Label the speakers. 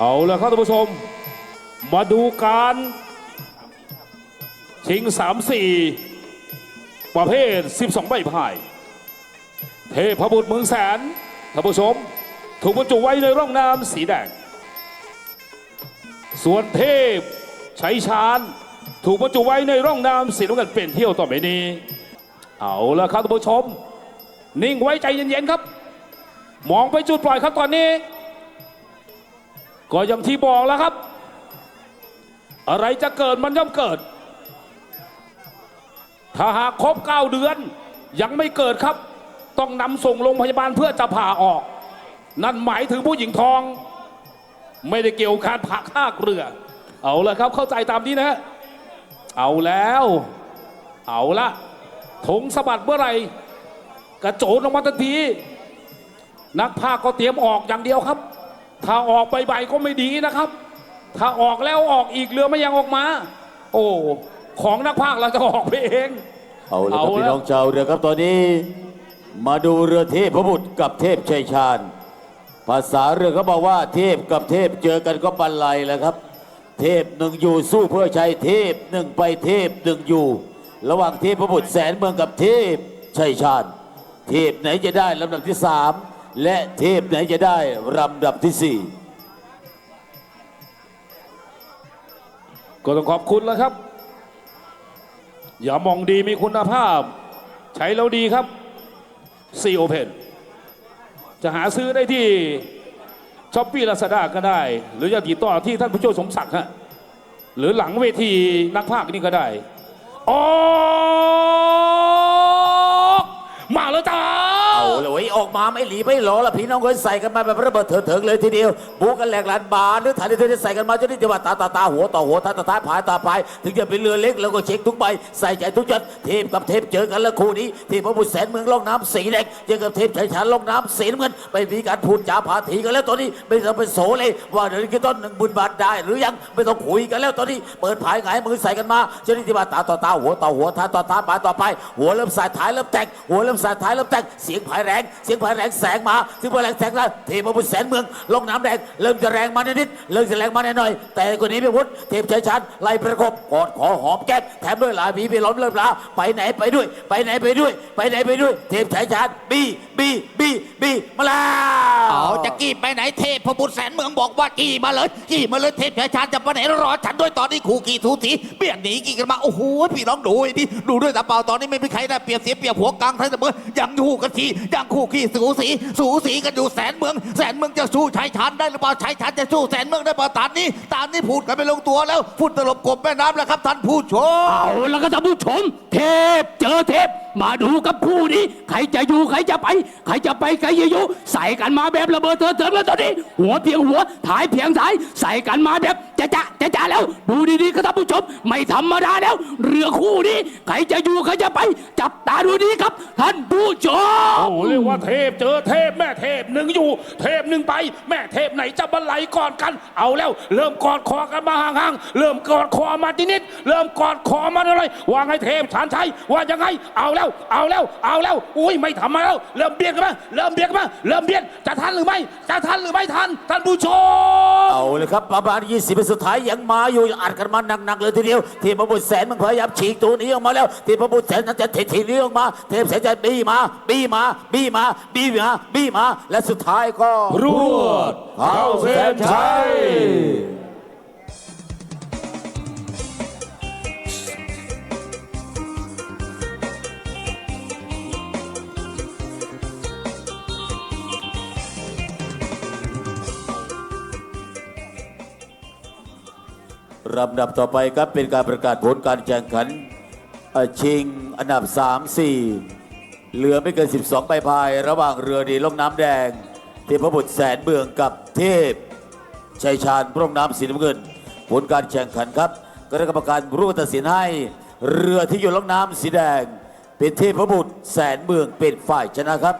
Speaker 1: เอาละครับท่านผู้ชม มาดูการ ชิง 3 4 ประเภท 12 ใบพาย เทพบุตรเมืองแสนท่านผู้ชม ถูกบรรจุไว้ในร่องน้ำสีแดง ส่วนเทพชัยชาญ ถูกบรรจุไว้ในร่องน้ำสีน้ำเงินเป็นเที่ยวต่อไปนี้ เอาละครับท่านผู้ชม นิ่งไว้ใจเย็นๆครับ มองไปจุดปล่อยครับตอนนี้ ก็อย่างที่บอกแล้วครับ อะไรจะเกิดมันย่อมเกิด ถ้าหากครบเก้าเดือน ยังไม่เกิดครับ ต้องนำส่งโรงพยาบาลเพื่อจะผ่าออก นั่นหมายถึงผู้หญิงทอง ไม่ได้เกี่ยวการผ่าคากเรือ เอาละครับเข้าใจตามนี้นะ เอาแล้ว เอาละถงสะบัดเมื่อไหร่กระโจนออกมาทันที นักภาคก็เตรียมออกอย่างเดียวครับ ถ้าออกใบๆก็ไม่ดีนะครับ ถ้าออกแล้วออกอีกเรือไม่ยังออกมา โอ้ ของนักภาคเราจะออกไปเอง
Speaker 2: เอาเลยครับ
Speaker 1: เอาละ
Speaker 2: พี่น้องชาวเรือครับตอนนี้ มาดูเรือเทพพระบุตรกับเทพชัยชาญ ภาษาเรือเขาบอกว่าเทพกับเทพเจอกันก็บันไลแหล้วครับ เทพหนึ่งอยู่สู้เพื่อชัยเทพหนึ่งไปเทพหนึ่งอยู่ ระหว่างเทพพระบุตรแสนเมืองกับเทพชัยชาญ เทพไหนจะได้ลำดับที่สาม และเทพไหนจะได้ลำดับที่สี่
Speaker 1: ก็ต้องขอบคุณแล้วครับ อย่ามองดีมีคุณภาพ ใช้แล้วดีครับซีโอเพนจะหาซื้อได้ที่ช้อปปี้ลาซาด้าก็ได้ หรือจะติดต่อที่ท่านผู้ช่วยสมศักดิ์ฮะหรือหลังเวทีนักภาคนี่ก็ได้อ๋อ
Speaker 2: ออกมาไม่หลีไม่หลอละพี่น้องเคยใส่กันมาแบบระเบิดเถิงเลยทีเดียวบูกันแหลกลานบานหรือฐานที่เธอจะใส่กันมาจนที่จะว่าตาตาตาหัวต่อหัวตาตาตาผายตาผายถึงจะเป็นเรือเล็กแล้วก็เช็คทุกใบใส่ใจทุกจุดเทพกับเทพเจอกันแล้วคู่นี้เทพพระบุตรแสนเมืองล่องน้ำสีแดงเจอกับเทพชัยชาญล่องน้ำสีน้ำเงินไม่มีการพูดจาพาถีกันแล้วตอนนี้ไม่ต้องเป็นโสเลยว่าเดี๋ยวนี้ต้นหนึ่งบุญบาทได้ หรือยังไม่ต้องคุยกันแล้วตอนนี้เปิดผายหงายมือใส่กันมาจนที่จะว่าตาต่อตาหัวต่อหัวตาต่อตาผายต่อไป หัวเริ่มสายท้ายเริ่มแตกหัวเริ่มสายท้ายเริ่มแตกเสียงผายแรงเสียงผายแรงแสงมาเสียงผาแรงแสงแล้วเทพบุตรแสนเมืองลงน้ำแดงเริ่มจะแรงมานิดเริ่มจะแรงมาหน่อยแต่คนนี้พี่พุทธเทพชัยชันไล่ประกบกอดขอหอมแก้มแถมด้วยหลาบีไปล้อมเริ่มลาไปไหนไปด้วย ไปไหนไปด้วย ไปไหนไปด้วย เทพชัยชันบีบีบีบีมาแล้ว
Speaker 3: เอาจะกี่ไปไหนเทพพบุตรแสนเมืองบอกว่ากี่มาเลยกี่มาเลยเทพชายชาญจะไปไหนรอฉันด้วยตอนนี้คู่กี่ทูสีเบี่ยงหนีกี่กันมาโอ้โหพี่น้องดูไอ้นี่ดูด้วยตาเปล่าตอนนี้ไม่มีใครได้เปรียบเสียเปรียบหัวกลางไทยเสมอยังอยู่กันทียังคู่ขี้สูสีสูสีกันอยู่แสนเมือง แสนเมืองจะสู้ชายชาญได้หรือเปล่าชายชาญจะสู้แสนเมืองได้เปล่าตานนี้ตานนี้พูดกันไปลงตัวแล้วพูดตลบกบแม่น้ำแล้วครับท่านผู้ชม
Speaker 4: เอาแล้วก็ท่านผู้ชม เทพเจอเทพ มาดูกับคู่นี้ใครจะอยู่ใครจะไป ใครจะไปใครจะอยู่ใส่กันมาแบบระเบิดเถิดเถิงแล้วตอนนี้ หัวเพียงหัวถ่ายเพียงถ่ายใส่กันมาแบบ จะจะจะจะแล้ว ดูดีๆครับท่านผู้ชม ไม่ธรรมดาแล้ว เรือคู่นี้ใครจะอยู่ใครจะไป จับตาดูดีครับ ท่านผู้ชม
Speaker 1: โอ้เรียกว่าเทพเจอเทพแม่เทพหนึ่งอยู่ เทพหนึ่งไป แม่เทพไหนจะบันไลก่อนกัน เอาแล้ว เริ่มกอดคอกันมาห่างๆเริ่มกอดคอมาทีนิด เริ่มกอดคอมาอะไรว่าไงเทพชานชัยว่ายังไงเอาแล้ว เอาแล้ว เอาแล้วอุ้ยไม่ทำมาแล้ว เริ่มเบียดกันมาเริ่มเบียดกันมาเริ่มเบียดจะทันหรือไม่จะทันหรือไม่ทันท่านผู้ชม
Speaker 2: เอาเลยครับประมาณ20เป็นสุดท้ายยังมาอยู่อัดกันมาหนักๆเลยทีเดียวเทพบุตรแสนมันพยายามฉีกตัวนี้ออกมาแล้วเทพบุตรแสนนั้นจะเททีนี้ออกมา เทพแสนจะบี้มา บี้มา บี้มา บี้มา บี้มา และสุดท้ายก็
Speaker 1: รวดเข้าเส้นชัย
Speaker 2: ลำดับต่อไปครับเป็นการประกาศผลการแข่งขันชิงอันดับ 3 4 เหลือไม่เกิน 12 ใบพาย ระหว่างเรือดีล่องน้ำแดง เทพบุตรแสนเมืองกับเทพชัยชาญพร่องน้ำสีน้ำเงิน ผลการแข่งขันครับคณะกรรมการรู้ตัดสินให้ เรือที่อยู่ล่องน้ำสีแดง เป็นเทพบุตรแสนเมืองเป็นฝ่ายชนะครับ